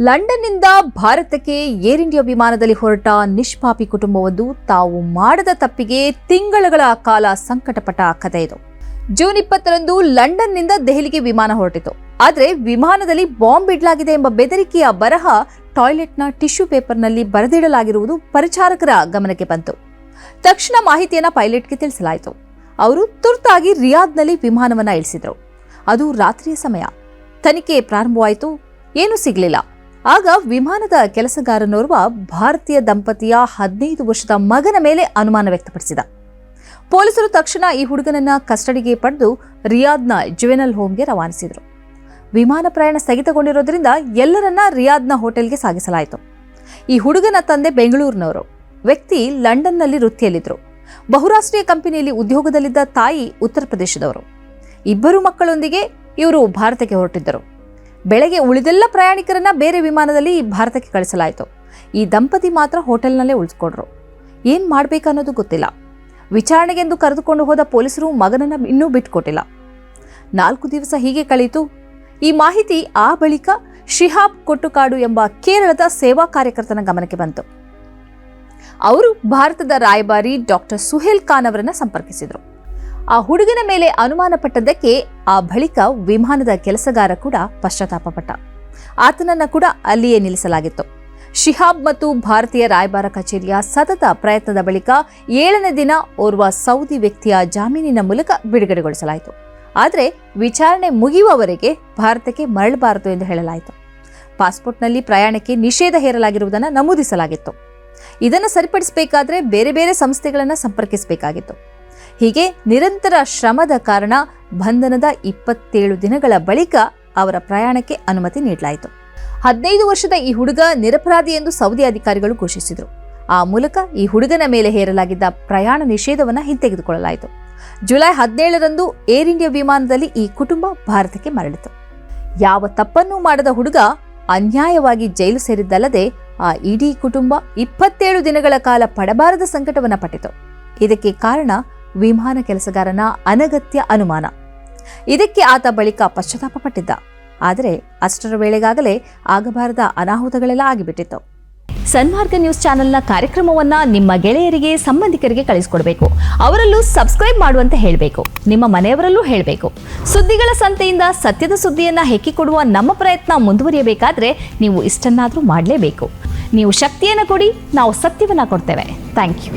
ಲಂಡನ್ನಿಂದ ಭಾರತಕ್ಕೆ air India ವಿಮಾನದಲ್ಲಿ ಹೊರಟ ನಿಷ್ಪಾಪಿ ಕುಟುಂಬವೊಂದು ತಾವು ಮಾಡದ ತಪ್ಪಿಗೆ ತಿಂಗಳುಗಳ ಕಾಲ ಸಂಕಟಪಟ್ಟ ಕಥೆ ಇದು. ಜೂನ್ ಇಪ್ಪತ್ತರಂದು ಲಂಡನ್ನಿಂದ ದೆಹಲಿಗೆ ವಿಮಾನ ಹೊರಟಿತು. ಆದರೆ ವಿಮಾನದಲ್ಲಿ ಬಾಂಬ್ ಇಡಲಾಗಿದೆ ಎಂಬ ಬೆದರಿಕೆಯ ಬರಹ ಟಾಯ್ಲೆಟ್ನ ಟಿಶ್ಯೂ ಪೇಪರ್ನಲ್ಲಿ ಬರೆದಿಡಲಾಗಿರುವುದು ಪರಿಚಾರಕರ ಗಮನಕ್ಕೆ ಬಂತು. ತಕ್ಷಣ ಮಾಹಿತಿಯನ್ನ ಪೈಲಟ್ಗೆ ತಿಳಿಸಲಾಯಿತು. ಅವರು ತುರ್ತಾಗಿ ರಿಯಾದ್ನಲ್ಲಿ ವಿಮಾನವನ್ನ ಇಳಿಸಿದರು. ಅದು ರಾತ್ರಿಯ ಸಮಯ. ತನಿಖೆ ಪ್ರಾರಂಭವಾಯಿತು. ಏನೂ ಸಿಗಲಿಲ್ಲ. ಆಗ ವಿಮಾನದ ಕೆಲಸಗಾರನೋರ್ವ ಭಾರತೀಯ ದಂಪತಿಯ ಹದಿನೈದು ವರ್ಷದ ಮಗನ ಮೇಲೆ ಅನುಮಾನ ವ್ಯಕ್ತಪಡಿಸಿದ. ಪೊಲೀಸರು ತಕ್ಷಣ ಈ ಹುಡುಗನನ್ನ ಕಸ್ಟಡಿಗೆ ಪಡೆದು ರಿಯಾದ್ನ ಜುವೆನಲ್ ಹೋಮ್ಗೆ ರವಾನಿಸಿದರು. ವಿಮಾನ ಪ್ರಯಾಣ ಸ್ಥಗಿತಗೊಂಡಿರೋದ್ರಿಂದ ಎಲ್ಲರನ್ನ ರಿಯಾದ್ನ ಹೋಟೆಲ್ಗೆ ಸಾಗಿಸಲಾಯಿತು. ಈ ಹುಡುಗನ ತಂದೆ ಬೆಂಗಳೂರಿನವರು. ವ್ಯಕ್ತಿ ಲಂಡನ್ನಲ್ಲಿ ವೃತ್ತಿಯಲ್ಲಿದ್ದರು. ಬಹುರಾಷ್ಟ್ರೀಯ ಕಂಪನಿಯಲ್ಲಿ ಉದ್ಯೋಗದಲ್ಲಿದ್ದ ತಾಯಿ ಉತ್ತರ ಪ್ರದೇಶದವರು. ಇಬ್ಬರು ಮಕ್ಕಳೊಂದಿಗೆ ಇವರು ಭಾರತಕ್ಕೆ ಹೊರಟಿದ್ದರು. ಬೆಳಗ್ಗೆ ಉಳಿದೆಲ್ಲ ಪ್ರಯಾಣಿಕರನ್ನ ಬೇರೆ ವಿಮಾನದಲ್ಲಿ ಭಾರತಕ್ಕೆ ಕಳಿಸಲಾಯಿತು. ಈ ದಂಪತಿ ಮಾತ್ರ ಹೋಟೆಲ್ನಲ್ಲೇ ಉಳಿಸ್ಕೊಂಡ್ರು. ಏನ್ ಮಾಡಬೇಕನ್ನೋದು ಗೊತ್ತಿಲ್ಲ. ವಿಚಾರಣೆಗೆಂದು ಕರೆದುಕೊಂಡು ಹೋದ ಪೊಲೀಸರು ಮಗನನ್ನ ಇನ್ನೂ ಬಿಟ್ಟುಕೊಟ್ಟಿಲ್ಲ ನಾಲ್ಕು ದಿವಸ ಹೀಗೆ ಕಳೆಯಿತು ಈ ಮಾಹಿತಿ ಆ ಬಳಿಕ ಶಿಹಾಬ್ ಕೊಟ್ಟುಕಾಡು ಎಂಬ ಕೇರಳದ ಸೇವಾ ಕಾರ್ಯಕರ್ತನ ಗಮನಕ್ಕೆ ಬಂತು. ಅವರು ಭಾರತದ ರಾಯಭಾರಿ ಡಾಕ್ಟರ್ ಸುಹೇಲ್ ಖಾನ್ ಅವರನ್ನು ಸಂಪರ್ಕಿಸಿದರು. ಆ ಹುಡುಗನ ಮೇಲೆ ಅನುಮಾನ ಪಟ್ಟದ್ದಕ್ಕೆ ಆ ಬಳಿಕ ವಿಮಾನದ ಕೆಲಸಗಾರ ಕೂಡ ಪಶ್ಚಾತ್ತಾಪ ಪಟ್ಟ ಆತನನ್ನ ಕೂಡ ಅಲ್ಲಿಯೇ ನಿಲ್ಲಿಸಲಾಗಿತ್ತು. ಶಿಹಾಬ್ ಮತ್ತು ಭಾರತೀಯ ರಾಯಭಾರ ಕಚೇರಿಯ ಸತತ ಪ್ರಯತ್ನದ ಬಳಿಕ ಏಳನೇ ದಿನ ಓರ್ವ ಸೌದಿ ವ್ಯಕ್ತಿಯ ಜಾಮೀನಿನ ಮೂಲಕ ಬಿಡುಗಡೆಗೊಳಿಸಲಾಯಿತು. ಆದರೆ ವಿಚಾರಣೆ ಮುಗಿಯುವವರೆಗೆ ಭಾರತಕ್ಕೆ ಮರಳಬಾರದು ಎಂದು ಹೇಳಲಾಯಿತು. ಪಾಸ್ಪೋರ್ಟ್ನಲ್ಲಿ ಪ್ರಯಾಣಕ್ಕೆ ನಿಷೇಧ ಹೇರಲಾಗಿರುವುದನ್ನು ನಮೂದಿಸಲಾಗಿತ್ತು. ಇದನ್ನು ಸರಿಪಡಿಸಬೇಕಾದರೆ ಬೇರೆ ಬೇರೆ ಸಂಸ್ಥೆಗಳನ್ನು ಸಂಪರ್ಕಿಸಬೇಕಾಗಿತ್ತು. ಹೀಗೆ ನಿರಂತರ ಶ್ರಮದ ಕಾರಣ ಬಂಧನದ ಇಪ್ಪತ್ತೇಳು ದಿನಗಳ ಬಳಿಕ ಅವರ ಪ್ರಯಾಣಕ್ಕೆ ಅನುಮತಿ ನೀಡಲಾಯಿತು. ಹದಿನೈದು ವರ್ಷದ ಈ ಹುಡುಗ ನಿರಪರಾಧಿ ಎಂದು ಸೌದಿ ಅಧಿಕಾರಿಗಳು ಘೋಷಿಸಿದರು. ಆ ಮೂಲಕ ಈ ಹುಡುಗನ ಮೇಲೆ ಹೇರಲಾಗಿದ್ದ ಪ್ರಯಾಣ ನಿಷೇಧವನ್ನು ಹಿಂತೆಗೆದುಕೊಳ್ಳಲಾಯಿತು. ಜುಲೈ ಹದಿನೇಳರಂದು ಏರ್ ಇಂಡಿಯಾ ವಿಮಾನದಲ್ಲಿ ಈ ಕುಟುಂಬ ಭಾರತಕ್ಕೆ ಮರಳಿತು. ಯಾವ ತಪ್ಪನ್ನೂ ಮಾಡದ ಹುಡುಗ ಅನ್ಯಾಯವಾಗಿ ಜೈಲು ಸೇರಿದ್ದಲ್ಲದೆ ಆ ಇಡೀ ಕುಟುಂಬ ಇಪ್ಪತ್ತೇಳು ದಿನಗಳ ಕಾಲ ಪಡಬಾರದ ಸಂಕಟವನ್ನು ಪಟ್ಟಿತು. ಇದಕ್ಕೆ ಕಾರಣ ವಿಮಾನ ಕೆಲಸಗಾರನ ಅನಗತ್ಯ ಅನುಮಾನ. ಇದಕ್ಕೆ ಆತ ಬಳಿಕ ಪಶ್ಚಾತ್ತಾಪ ಪಟ್ಟಿದ್ದ ಆದರೆ ಅಷ್ಟರ ವೇಳೆಗಾಗಲೇ ಆಗಬಾರದ ಅನಾಹುತಗಳೆಲ್ಲ ಆಗಿಬಿಟ್ಟಿತ್ತು. ಸನ್ಮಾರ್ಗ ನ್ಯೂಸ್ ಚಾನೆಲ್ನ ಕಾರ್ಯಕ್ರಮವನ್ನ ನಿಮ್ಮ ಗೆಳೆಯರಿಗೆ, ಸಂಬಂಧಿಕರಿಗೆ ಕಳಿಸ್ಕೊಡ್ಬೇಕು. ಅವರಲ್ಲೂ ಸಬ್ಸ್ಕ್ರೈಬ್ ಮಾಡುವಂತೆ ಹೇಳಬೇಕು. ನಿಮ್ಮ ಮನೆಯವರಲ್ಲೂ ಹೇಳಬೇಕು. ಸುದ್ದಿಗಳ ಸಂತೆಯಿಂದ ಸತ್ಯದ ಸುದ್ದಿಯನ್ನ ಹೆಕ್ಕಿಕೊಡುವ ನಮ್ಮ ಪ್ರಯತ್ನ ಮುಂದುವರಿಯಬೇಕಾದ್ರೆ ನೀವು ಇಷ್ಟನ್ನಾದರೂ ಮಾಡಲೇಬೇಕು. ನೀವು ಶಕ್ತಿಯನ್ನು ಕೊಡಿ, ನಾವು ಸತ್ಯವನ್ನು ಕೊಡ್ತೇವೆ. Thank you